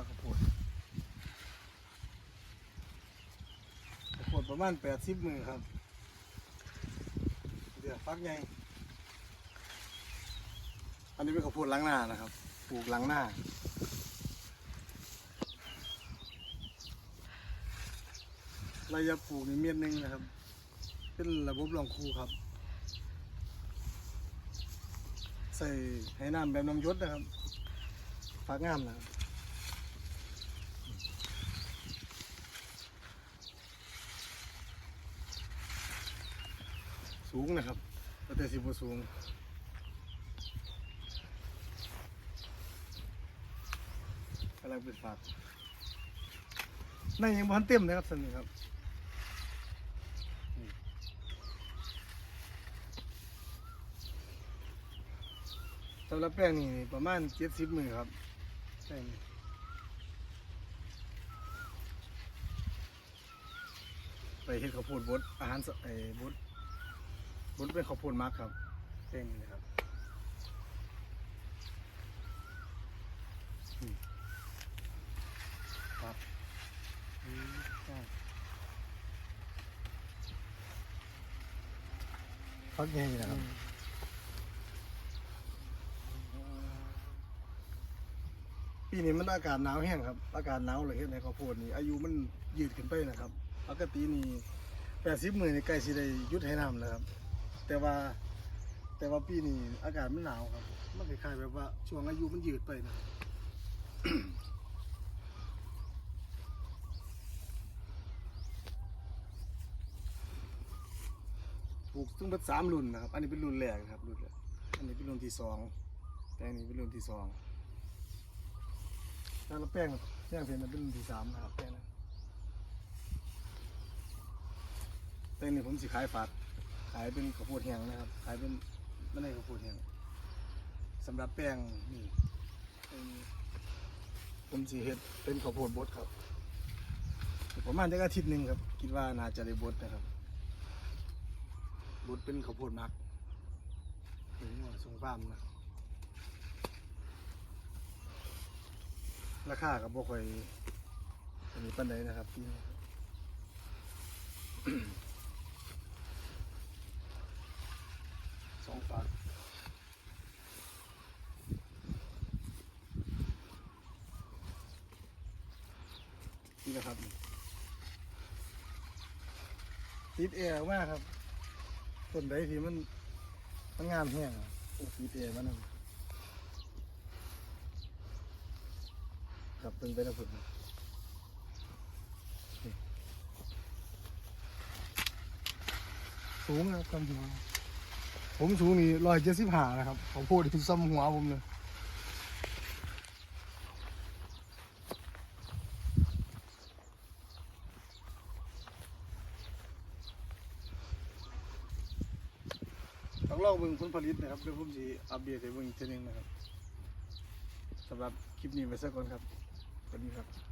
ฟักข้าวโพดข้าวโพดประมาณแปดสิบมือครับ เดี๋ยวฟักใหญ่อันนี้เป็นข้าวโพดล้างหน้านะครับ ปลูกล้างหน้าระยะปลูกนี่เม็ดหนึงนะครับ เป็นระบบรองคูครับ ใส่ให้น้ำแบบน้ำยศนะครับ ฝากงามนะครับ สูงนะครับแต่สิบสูงกำลังเป็นฝากในยังบอลเต็มนะครับสนิทครับสำหรับแป้งนี่ประมาณเจ็ดสิบมือครับแป้งไปเฮ็ดข้าวโพดบดอาหารสไอ้บด บดเป็นข้าวโพดมักครับแป้งนี่นะครับอืมครับอืมใช่ฟักใหญ่นะครับ ปีนี้มันอากาศหนาวแห้งครับ อากาศหนาวเลยเฮ็ดให้ข้าวโพดนี่อายุมันยืดขึ้นไปนะครับปกตินี่แปดสิบมือนี่ใกล้สิได้หยุดให้น้ำแล้วครับ แต่ว่า แต่ว่าปีนี้อากาศมันหนาวครับ มันคล้ายๆแบบว่าช่วงอายุมันยืดไปนะครับปลูกซึ่งเป็นสามรุ่นนะครับ อันนี้เป็นรุ่นแรกนะครับรุ่นแรกอันนี้เป็นรุ่นที่สองแต่อันนี้เป็นรุ่นที่สองแล้วแป้งแป้งเพียงเป็นรุ่นที่สามนะครับแป้งนะแป้งนี่ผมสิขายฝาก ขายเป็นข้าวโพดแห้งนะครับ ขายเป็นไม่ได้ข้าวโพดแห้งสำหรับแป้งนี่เป็นผมสิเฮ็ดเป็นข้าวโพดบดครับประมาณจะอาทิตย์หนึ่งครับ คิดว่าน่าจะได้บดนะครับบดเป็นข้าวโพดมักนี่ว่าส่งฟามนะราคากับบ่ค่อยอันนี้ปันใดนะครับพี่ สองฝากนี่นะครับติดแอร์มากครับต้นใดที่มันมันงามแห้งติดแอร์มันนั่นครับตึงไปนะผมสูงนะครับความสูง ผมสูงนี่ร้อยเจ็ดสิบห้านะครับของพูดที่ซ้ำหัวผมเลยต้องลองเบิ่งผลผลิตนะครับเดี๋ยวผมจะอัปเดตให้เบิ่งอีกทีหนึงนะครับสำหรับคลิปนี้ไปสักก่อนครับสวัสดีครับ